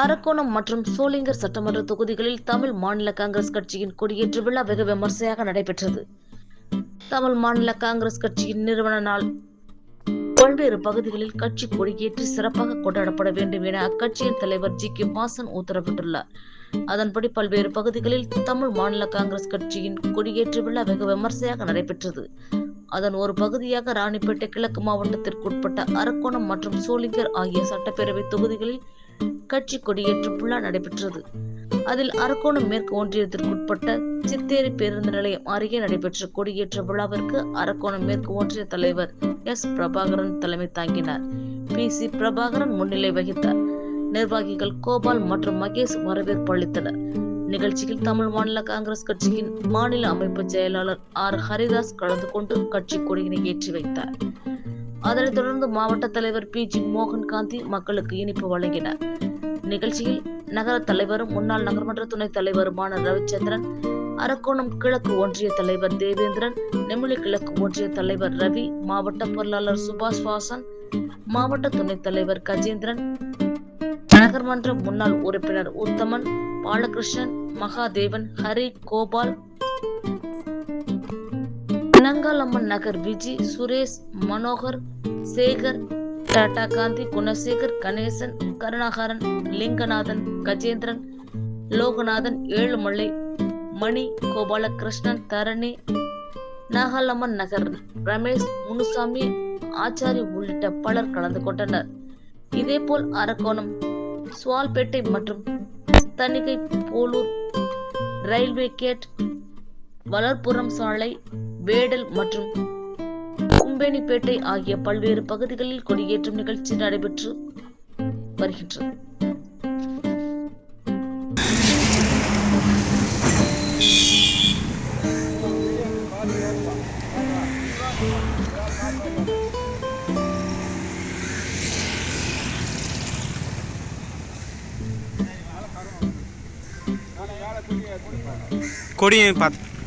அரக்கோணம் மற்றும் சோளிங்கர் சட்டமன்ற தொகுதிகளில் தமிழ் மாநில காங்கிரஸ் கட்சியின் கொடியேற்று விழா வெகு விமர்சையாக நடைபெற்றது. தமிழ் மாநில காங்கிரஸ் கட்சியின் நிறுவன நாள் பல்வேறு பகுதிகளில் கட்சி கொடியேற்றி சிறப்பாக கொண்டாடப்பட வேண்டும் என அக்கட்சியின் தலைவர் ஜி கே வாசன் உத்தரவிட்டுள்ளார். அதன்படி பல்வேறு பகுதிகளில் தமிழ் மாநில காங்கிரஸ் கட்சியின் கொடியேற்று விழா வெகு விமர்சையாக நடைபெற்றது. அதன் ஒரு பகுதியாக ராணிப்பேட்டை கிழக்கு மாவட்டத்திற்குட்பட்ட அரக்கோணம் மற்றும் சோளிங்கர் ஆகிய சட்டப்பேரவை தொகுதிகளில் கட்சி கொடியேற்றும் விழா நடைபெற்றது. அதில் அரக்கோணம் மேற்கு ஒன்றியத்திற்குட்பட்ட சித்தேரி பேருந்து நிலையம் அருகே நடைபெற்ற கொடியேற்ற விழாவிற்கு அரக்கோணம் மேற்கு ஒன்றிய தலைவர் எஸ். பிரபாகரன் தலைமை தாங்கினார். பி. சி. பிரபாகரன் முன்னிலை வகித்தார். நிர்வாகிகள் கோபால் மற்றும் மகேஷ் வரவேற்பு அளித்தனர். நிகழ்ச்சியில் தமிழ் மாநில காங்கிரஸ் கட்சியின் மாநில அமைப்பு செயலாளர் ஆர். ஹரிதாஸ் கலந்து கொண்டு கட்சி கொடியினை ஏற்றி வைத்தார். அதனைத் தொடர்ந்து மாவட்ட தலைவர் பி. ஜி. மோகன் காந்தி மக்களுக்கு இனிப்பு வழங்கினார். நிகழ்ச்சியில் நகர தலைவரும் முன்னாள் நகர்மன்ற துணைத் தலைவருமான ரவிச்சந்திரன் அரக்கோணம் கிழக்கு ஒன்றிய தலைவர் தேவேந்திரன் நெமிலி கிழக்கு ஒன்றிய தலைவர் ரவி மாவட்ட பொருளாளர் சுபாஷ் வாசன் மாவட்ட துணைத் தலைவர் கஜேந்திரன் நகர்மன்ற முன்னாள் உறுப்பினர் உத்தமன் பாலகிருஷ்ணன் மகாதேவன் ஹரி கோபால் நங்காலம்மன் நகர் விஜி சுரேஷ் மனோகர் சேகர் டாடா காந்தி குணசேகர் கணேசன் கருணாகரன் லிங்கநாதன் கஜேந்திரன் லோகநாதன் ஏழுமலை மணி கோபாலகிருஷ்ணன் தரணி நாகாலம்மன் நகர் ரமேஷ் முனுசாமி ஆச்சாரி உள்ளிட்ட பலர் கலந்து கொண்டனர். இதேபோல் அரக்கோணம் சுவால்பேட்டை மற்றும் தணிகை போலூர் ரயில்வே கேட் வளர்ப்புறம் சாலை வேடல் மற்றும் கும்பேனிப்பேட்டை ஆகிய பல்வேறு பகுதிகளில் கொடியேற்றும் நிகழ்ச்சி நடைபெற்று வருகின்றது. கொடியை பார்த்து